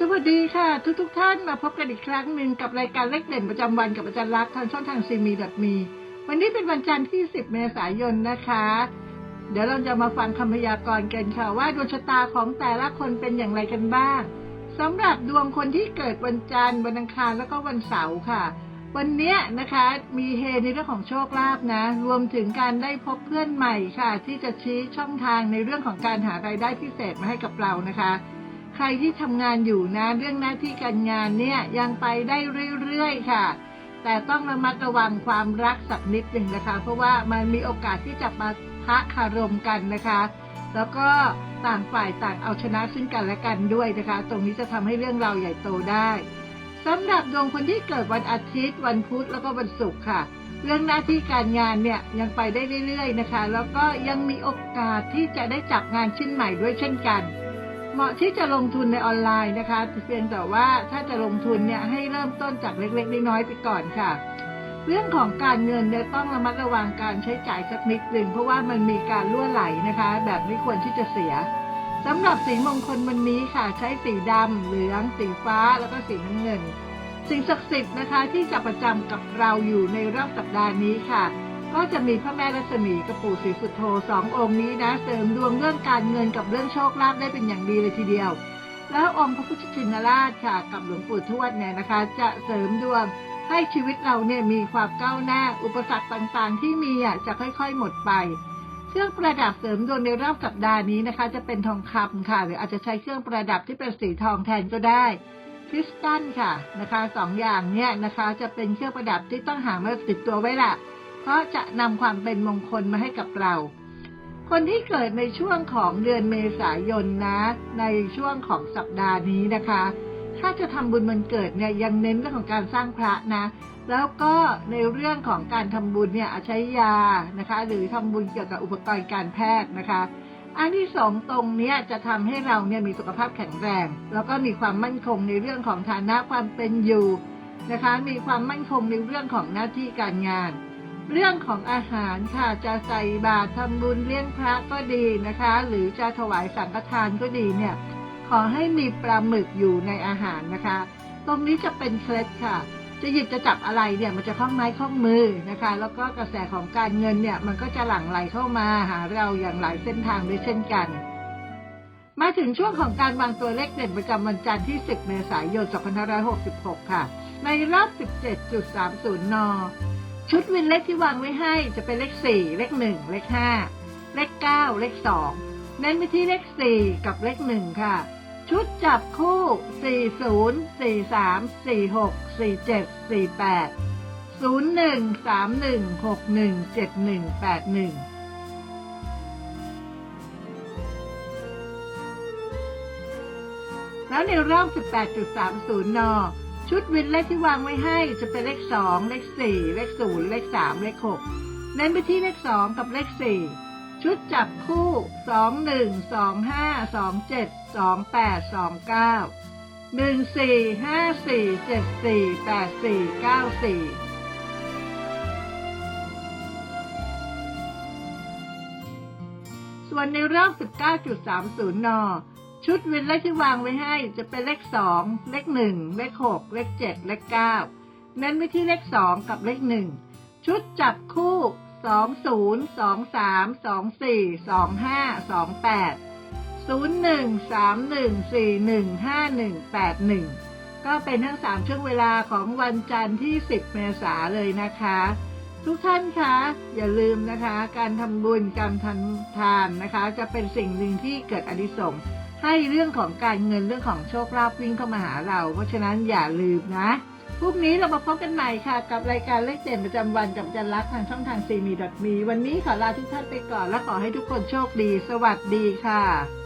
สวัสดีค่ะทุกทุกท่านมาพบกันอีกครั้งหนึ่งกับรายการเลขเด่นประจำวันกับอาจารย์ลักทางช่องทางซีมีดัมีวันนี้เป็นวันจันทร์ที่ 10 เมษายนนะคะ เดี๋ยวเราจะมาฟังคำพยากรณ์กันค่ะว่าดวงชะตาของแต่ละคนเป็นอย่างไรกันบ้างสำหรับดวงคนที่เกิดวันจันทร์วันอังคารแล้วก็วันเสาร์ค่ะ วันนี้นะคะมีเฮในเรื่องของโชคลาภนะ รวมถึงการได้พบเพื่อนใหม่ค่ะ ที่จะชี้ช่องทางในเรื่องของการหารายได้พิเศษมาให้กับเรานะคะ ใครที่ทำงานอยู่นะเรื่องหน้าที่การงานเนี่ยยังไปได้เรื่อยๆค่ะ แต่ต้องระมัดระวังความรักสักนิดหนึ่งนะคะ เพราะว่ามันมีโอกาสที่จะมาพะคารมกันนะคะ แล้วก็ต่างฝ่ายต่างเอาชนะซึ่งกันและกันด้วยนะคะ ตรงนี้จะทำให้เรื่องราวใหญ่โตได้สำหรับดวงคนที่เกิดวันอาทิตย์ วันพุธแล้วก็วันศุกร์ค่ะ เรื่องหน้าที่การงานเนี่ยยังไปได้เรื่อยๆนะคะ แล้วก็ยังมีโอกาสที่จะได้จับงานชิ้นใหม่ด้วยเช่นกัน เหมาะที่จะลงทุนในออนไลน์นะคะเพียงแต่ว่าถ้าจะลงทุนเนี่ยให้เริ่มต้นจากเล็กๆน้อยๆไปก่อนค่ะ เรื่องของการเงินเนี่ยต้องระมัดระวังการใช้จ่ายสักนิดหนึ่งเพราะว่ามันมีการล่วไหลนะคะ แบบไม่ควรที่จะเสียสำหรับสีมงคลวันนี้ค่ะ ใช้สีดำเหลือง สีฟ้าแล้วก็สีน้ำเงิน สิ่งศักดิ์สิทธิ์นะคะที่จะประจำกับเราอยู่ในรอบสัปดาห์นี้ค่ะ ก็จะมีพระแม่รัศมีกับปู่ศรีสุโธสององค์นี้นะ เสริมดวงเรื่องการเงินกับเรื่องโชคลาภได้เป็นอย่างดีเลยทีเดียว แล้วองค์พระพุทธชินราชค่ะกับหลวงปู่ทวดเนี่ยนะคะ จะเสริมดวงให้ชีวิตเราเนี่ยมีความก้าวหน้า อุปสรรคต่างๆ ที่มีอะจะค่อยๆหมดไป เครื่องประดับเสริมดวงในรอบสัปดาห์นี้นะคะ จะเป็นทองคำค่ะ หรืออาจจะใช้เครื่องประดับที่เป็นสีทองแทนก็ได้คริสตัลค่ะนะคะสองอย่างเนี่ยนะคะ จะเป็นเครื่องประดับที่ต้องหามาติดตัวไว้ละ เพราะจะนำความเป็นมงคลมาให้กับเรา คนที่เกิดในช่วงของเดือนเมษายนนะ ในช่วงของสัปดาห์นี้นะคะ ถ้าจะทำบุญวันเกิดเนี่ยยังเน้นเรื่องของการสร้างพระนะ แล้วก็ในเรื่องของการทำบุญเนี่ยอาจใช้ยานะคะ หรือทำบุญเกี่ยวกับอุปกรณ์การแพทย์นะคะอันที่สองตรงนี้จะทำให้เราเนี่ยมีสุขภาพแข็งแรง แล้วก็มีความมั่นคงในเรื่องของฐานะความเป็นอยู่นะคะ มีความมั่นคงในเรื่องของหน้าที่การงาน เรื่องของอาหารค่ะจะใส่บาตรทำบุญเลี้ยงพระก็ดีนะคะ หรือจะถวายสังฆทานก็ดีเนี่ย ขอให้มีปลาหมึกอยู่ในอาหารนะคะ ตรงนี้จะเป็นเคล็ดค่ะ จะหยิบจะจับอะไรเนี่ยมันจะคล่องไม้คล่องมือนะคะ แล้วก็กระแสของการเงินเนี่ยมันก็จะหลั่งไหลเข้ามาหาเราอย่างหลายเส้นทางด้วยเช่นกันมาถึงช่วงของการวางตัวเลขเด่นประจำวันจันทร์ที่ 10 เมษายน 2566 ค่ะ ในรอบ 17.30 น ชุดวินเลขที่วางไว้ให้จะเป็นเลข 4 เลข 1 เลข 5 เลข 9 เลข 2 เน้นไปที่เลข 4 กับเลข 1 ค่ะ ชุดจับคู่ 40 43 46 47 48 01 31 61 71 81แล้วในรอบ 18.30 น ชุดวินเลขที่วางไว้ให้จะเป็นเลข 2 เลข 4 เลข 0 เลข 3 เลข 6 เน้นไปที่เลข 2 กับเลข 4 ชุดจับคู่ 21 25 27 28 29 14 54 74 84 94ส่วนในรอบ 19.30 น ชุดวินเลขที่วางไว้ให้จะเป็นเลข 2 เลข 1 เลข 6 เลข 7 เลข 9 เน้นไปที่เลข 2 กับเลข 1 ชุดจับคู่ 20 23 24 25 28 01 31 41 51 81 ก็เป็นทั้ง 3 ช่วงเวลาของวันจันทร์ที่ 10 เมษาเลยนะคะ ทุกท่านคะ อย่าลืมนะคะ การทำบุญการทำทานนะคะ จะเป็นสิ่งหนึ่งที่เกิดอนิสงส์ ให้เรื่องของการเงินเรื่องของโชคลาภวิ่งเข้ามาหาเรา เพราะฉะนั้นอย่าลืมนะพรุ่งนี้เรามาพบกันใหม่ค่ะ กับรายการเลขเด่นประจำวันกับจันรักทางช่องทางซีมีดอทมีวันนี้ขอลาทุกท่านไปก่อนและขอให้ทุกคนโชคดี สวัสดีค่ะ